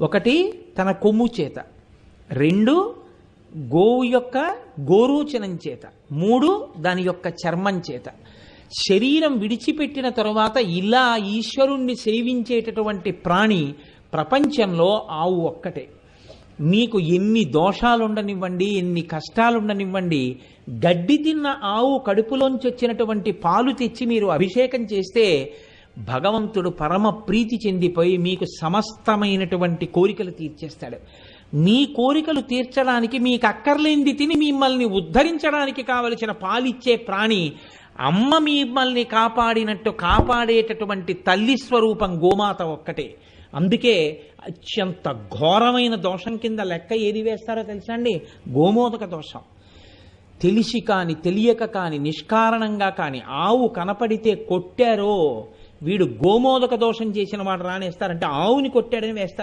ఒకటి తన కొమ్ము చేత. రెండు గోవు యొక్క గోరోచనం చేత. మూడు దాని యొక్క చర్మం చేత. శరీరం విడిచిపెట్టిన తరువాత ఇలా ఈశ్వరుణ్ణి సేవించేటటువంటి ప్రాణి ప్రపంచంలో ఆవు ఒక్కటే. మీకు ఎన్ని దోషాలు ఉండనివ్వండి ఎన్ని కష్టాలు ఉండనివ్వండి గడ్డి తిన్న ఆవు కడుపులోంచి వచ్చినటువంటి పాలు తెచ్చి మీరు అభిషేకం చేస్తే భగవంతుడు పరమ ప్రీతి చెందిపోయి మీకు సమస్తమైనటువంటి కోరికలు తీర్చేస్తాడు. మీ కోరికలు తీర్చడానికి మీకు అక్కర్లేంది తిని మిమ్మల్ని ఉద్ధరించడానికి కావలసిన పాలిచ్చే ప్రాణి అమ్మ మిమ్మల్ని కాపాడినట్టు కాపాడేటటువంటి తల్లి స్వరూపం గోమాత ఒక్కటే. అందుకే అత్యంత ఘోరమైన దోషం కింద లెక్క ఏది వేస్తారో తెలుసా అండి? గోమోదక దోషం. తెలిసి కాని తెలియక కాని నిష్కారణంగా కాని ఆవు కనపడితే కొట్టారో వీడు గోమోదక దోషం చేసిన వాడు రానేస్తారంటే ఆవుని కొట్టాడని వేస్తారు.